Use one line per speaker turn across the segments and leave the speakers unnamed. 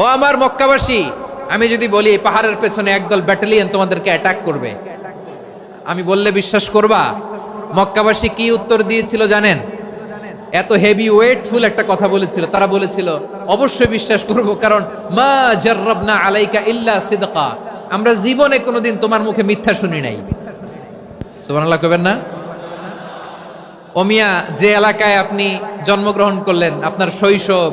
ও আমার মক্কাবাসী, আমি যদি বলি পাহাড়ের পেছনে একদল ব্যাটালিয়ন তোমাদেরকে অ্যাটাক করবে, আমি বললে বিশ্বাস করবা? মক্কাবাসী কি উত্তর দিয়েছিল জানেন? এত হেভি ওয়েটফুল একটা কথা বলেছিল। তারা বলেছিল, অবশ্যই বিশ্বাস করব, কারণ মা জাররাবনা আলাইকা ইল্লা সিদকা, আমরা জীবনে কোনোদিন তোমার মুখে মিথ্যা শুনি নাই। সুবহানাল্লাহ কবেন না? ওমিয়া যে এলাকায় আপনি জন্মগ্রহণ করলেন, আপনার শৈশব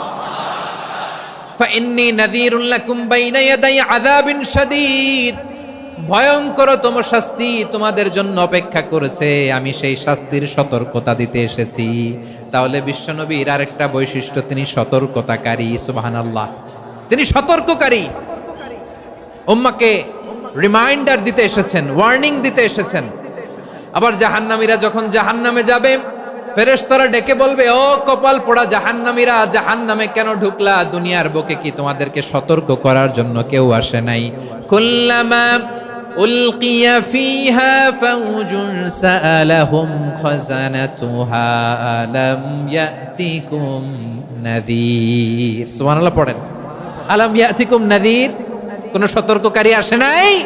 ফাইন্নি নাদিরুল্লাহ কুম্বাইনা ইয়াদাই আযাবিন শাদীদ। ভয়ঙ্করতম শাস্তি তোমাদের জন্য অপেক্ষা করেছে, আমি সেই শাস্তির সতর্কতা দিতে এসেছি। তাহলে বিশ্বনবীর আর একটা বৈশিষ্ট্য, তিনি সতর্কতাকারী সুবাহান আল্লাহ তিনি সতর্ককারী। উম্মাকে রিমাইন্ডার দিতে এসেছেন ওয়ার্নিং দিতে এসেছেন। আবার জাহান্নামীরা যখন জাহান্নামে যাবে ফেরেশতারা ডেকে বলবে, ও কপাল পোড়া জাহান্নামীরা, জাহান্নামে কেন ঢুকলা? দুনিয়ার বুকে কি তোমাদেরকে সতর্ক করার জন্য কেউ আসে নাই? উলকিয়া পড়েন। কোন সতর্ককারী আসে নাই?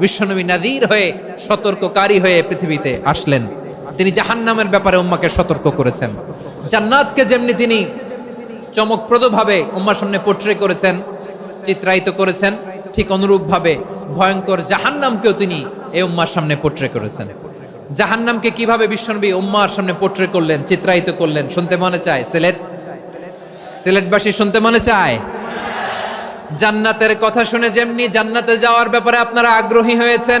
বিশ্বনবী নাদির হয়ে সতর্ককারী হয়ে পৃথিবীতে আসলেন। তিনি জাহান্নামের ব্যাপারে উম্মাকে সতর্ক করেছেন। জান্নাতকে যেমনি তিনি চমকপ্রদভাবে উম্মার সামনে পোট্রে করেছেন, চিত্রায়িত করেছেন, ঠিক অনুরূপভাবে ভয়ঙ্কর জাহান্নামকেও তিনি এই উম্মার সামনে পোট্রে করেছেন। জাহান্নামকে কীভাবে বিশ্বনবী উম্মার সামনে পোট্রে করলেন, চিত্রায়িত করলেন, শুনতে মনে চায়? সিলেট? সিলেটবাসী শুনতে মনে চায়? জান্নাতের কথা শুনে যেমনি জান্নাতে যাওয়ার ব্যাপারে আপনারা আগ্রহী হয়েছেন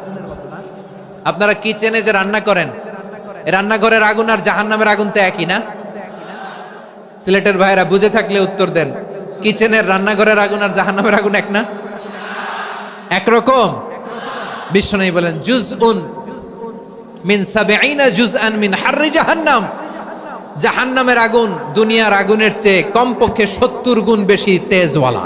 আপনারা কিচেনে যে রান্না করেন রান্নাঘরের আগুন আর জাহান্নামের আগুন তো একই না? সিলেটের ভাইরা বুঝে থাকলে উত্তর দেন কিচেনের রান্নাঘরের আগুন আর জাহান্নামের আগুন এক না? একরকম বিশ্বনবী বলেন জুজ উন মিন সাবেইনা জুজ আন মিন হাররি জাহান্নাম। জাহান্নামের আগুন দুনিয়ার আগুনের চেয়ে কমপক্ষে সত্তর গুণ বেশি তেজওয়ালা।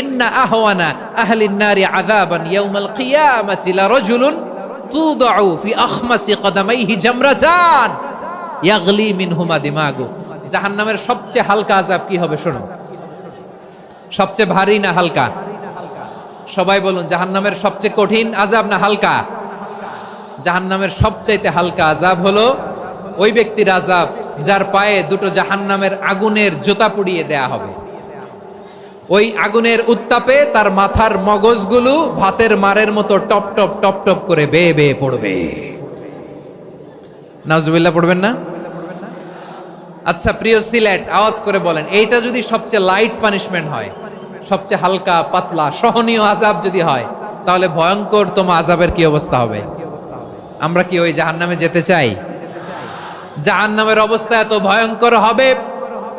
ইন্না আহওয়ানা আহলিন নারি আযাবান ইয়াউমাল কিয়ামাতি লা রাজুলুন তুদাউ ফি আখমাসি কদামাইহি জামরাতান ইয়াগলি মিনহুমা দিমাগু জাহান্নামের সবচেয়ে হালকা আযাব কি হবে শোনো? সবচেয়ে ভারী না হালকা? সবাই বলুন, জাহান্নামের সবচেয়ে কঠিন আজাব না হালকা? জাহান্নামের সবচাইতে হালকা আজাব হলো ওই ব্যক্তির আজাব যার পায়ে দুটো জাহান্নামের আগুনের জোতা পুড়িয়ে দেয়া হবে। ওই আগুনের উত্তাপে তার মাথার মগজগুলো ভাতের মারের মতো টপ টপ টপ টপ করে বেয়ে বেয়ে পড়বে। নাজুবিল্লাহ পড়বেন না? আচ্ছা প্রিয় সিলেট, আওয়াজ করে বলেন, এইটা যদি সবচেয়ে লাইট পানিশমেন্ট হয়, সবচেয়ে হালকা, পাতলা, সহনীয় আজাব যদি হয়, তাহলে ভয়ঙ্কর তম আজাবের কি অবস্থা হবে? আমরা কি ওই জাহান্নামে যেতে চাই? জাহান্নামের অবস্থা এত ভয়ঙ্কর হবে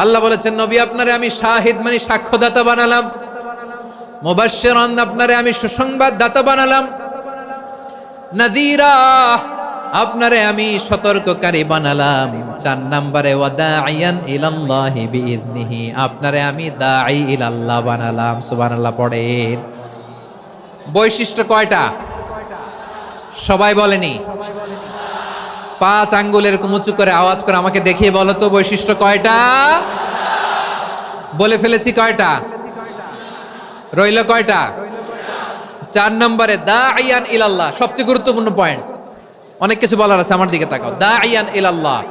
আল্লাহ বলেছেন, নবী, আপনারে আমি শাহিদ মানে সাক্ষ্যদাতা বানালাম। মুবাশশিরান, আপনারে আমি সুসংবাদ দাতা বানালাম। নাদিরা আপনারে আমি সতর্ককারী বানালাম। চার নম্বরে আপনারে আমি দাঈ ইলাল্লাহ বানালাম। সুবহানাল্লাহ, পড়েন। বৈশিষ্ট্য কয়টা? সবাই বলেনি। পাঁচ আঙ্গুল এরকম উঁচু করে আওয়াজ করে আমাকে দেখিয়ে বলো তো বৈশিষ্ট্য কয়টা? বলে ফেলেছি কয়টা? রইল কয়টা? চার নম্বরে দা আইয়ান ইলাল্লাহ, সবচেয়ে গুরুত্বপূর্ণ পয়েন্ট অনেক কিছু বলার আছে আমার দিকে তাকাও। দা আইয়ান ইলাল্লাহ।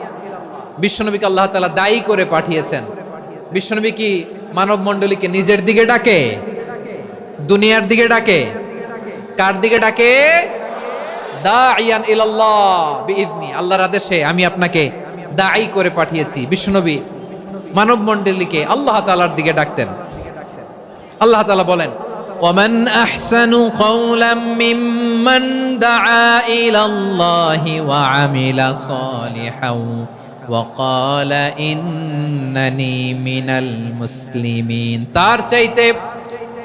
বিশ্বনবীকে আল্লাহ তাআলা দায়ী করে পাঠিয়েছেন। বিশ্বনবী কি মানব মণ্ডলীকে নিজের দিকে ডাকে? দুনিয়ার দিকে ডাকে? কার দিকে ডাকে? দাঈয়ান ইলাল্লাহ باذن আল্লাহর আদেশে আমি আপনাকে দাঈ করে পাঠিয়েছি। বিশ্বনবী মানব মণ্ডলীকে আল্লাহ তাআলার দিকে ডাকতেন। আল্লাহ তাআলা বলেন ওয়ামান আহসানু কওলাম মিম্মান দাআ ইলাল্লাহি ওয়া আমিলা সালিহাও ওয়া ইন্নানি মিনাল মুসলিমিন। তার চাইতে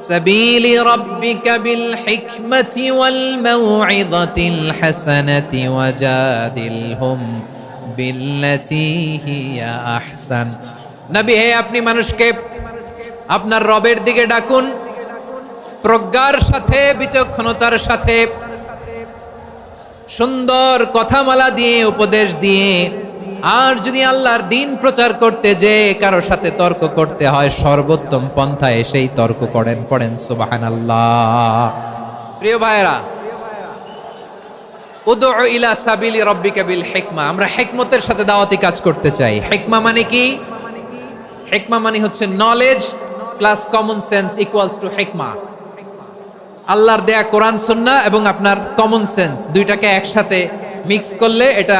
سبيل ربك بالحكمة والموعظة الحسنة وجادلهم بالتي هي أحسن নবী হে আপনি মানুষকে আপনার রবের দিকে ডাকুন প্রজ্ঞার সাথে বিচক্ষণতার সাথে সুন্দর কথামালা দিয়ে উপদেশ দিয়ে আর যদি আল্লাহর দিন প্রচার করতে যে কারও সাথে তর্ক করতে হয়, সর্বোত্তম পন্থায় সেই তর্ক করেন, পড়েন সুবাহান আল্লাহ প্রিয় ভাইরা সাবিলি হিকমা। আমরা হেকমতের সাথে কাজ করতে চাই। হেকমা মানে কি? হেকমা মানে হচ্ছে knowledge plus common sense equals to হেকমা আল্লাহর দেয়া কোরআন সুন্না এবং আপনার কমন সেন্স দুইটাকে একসাথে মিক্স করলে এটা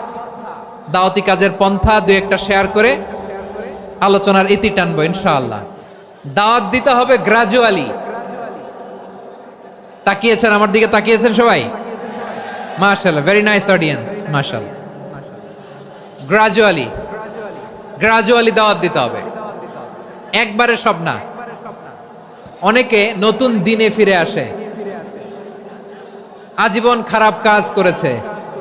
দাওয়াতি কাজের পন্থা দুই একটা শেয়ার করে আলোচনার ইতি টানবো, ইনশাআল্লাহ। দাওয়াত দিতে হবে গ্রাজুয়ালি তাকিয়েছেন আমার দিকে, তাকিয়েছেন সবাই? মাশাল্লাহ ভেরি নাইস অডিয়েন্স মাশাল গ্রাজুয়ালি গ্রাজুয়ালি দাওয়াত দিতে হবে। একবারে সব না। অনেকে নতুন দিনে ফিরে আসে। আজীবন খারাপ কাজ করেছে।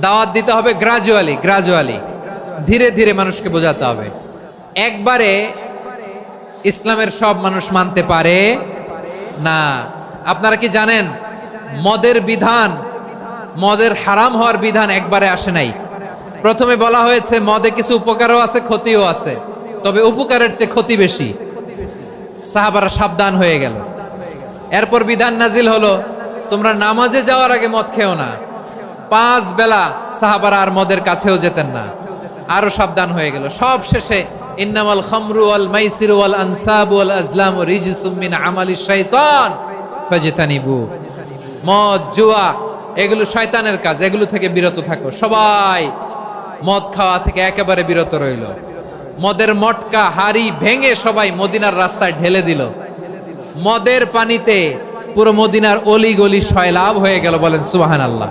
দাওয়াত দিতে হবে গ্রাজুয়ালি গ্রাজুয়ালি ধীরে ধীরে মানুষকে বোঝাতে হবে। একবারে ইসলামের সব মানুষ মানতে পারে না। আপনারা কি জানেন, মদের বিধান, মদের হারাম হওয়ার বিধান একবারে আসে নাই। প্রথমে বলা হয়েছে, মদে কিছু উপকারও আছে, ক্ষতিও আছে। তবে উপকারের চেয়ে ক্ষতি বেশি। সাহাবারা সাবধান হয়ে গেল। এরপর বিধান নাজিল হলো, তোমরা নামাজে যাওয়ার আগে মদ খেও না। পাঁচ বেলা সাহাবারা আর মদের কাছেও যেতেন না। আরও সাবধান হয়ে গেল। সব শেষে ইন্নামাল খামরু ওয়াল মাইসিরু ওয়াল আনসাবু ওয়াল আজলামু রিজসুম আমালি শাইতান ফাজতানিবু। মদ, জুয়া, এগুলো শয়তানের কাজ। এগুলো থেকে বিরত থাকো। সবাই মদ খাওয়া থেকে একেবারে বিরত রইল। মদের মটকা, হাড়ি ভেঙে সবাই মদিনার রাস্তায় ঢেলে দিল। মদের পানিতে পুরো মদিনার অলি গলি সয়লাভ হয়ে গেল বলেন সুবাহান আল্লাহ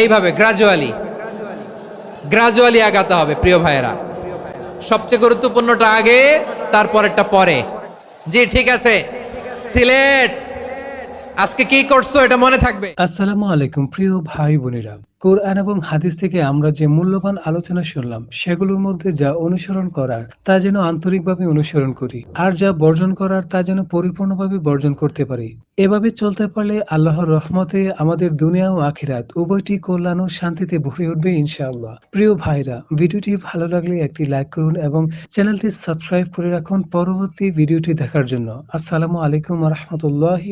এইভাবে গ্রাজুয়ালি গ্রাজুয়ালি আগাতে হবে, প্রিয় ভাইয়েরা। সবচেয়ে গুরুত্বপূর্ণটা আগে, তারপরেরটা পরে। জি, ঠিক আছে। সিলেট, আজকে কি করছ, এটা মনে থাকবে?
আসসালামু আলাইকুম, প্রিয় ভাই বোনেরা। কোরআন এবং হাদিস থেকে আমরা যে মূল্যবান আলোচনা শুনলাম, সেগুলোর মধ্যে যা অনুসরণ করার, তা যেন আন্তরিকভাবে অনুসরণ করি। আর যা বর্জন করার, তা যেন পরিপূর্ণভাবে বর্জন করতে পারি। এভাবে চলতে পারলে আল্লাহর রহমতে আমাদের দুনিয়া ও আখিরাত উভয়টি কল্যাণ ও শান্তিতে ভরে উঠবে ইনশাআল্লাহ। প্রিয় ভাইরা, ভিডিওটি ভালো লাগলে একটি লাইক করুন এবং চ্যানেলটি সাবস্ক্রাইব করে রাখুন পরবর্তী ভিডিওটি দেখার জন্য। আসসালামু আলাইকুম রহমতুল্লাহি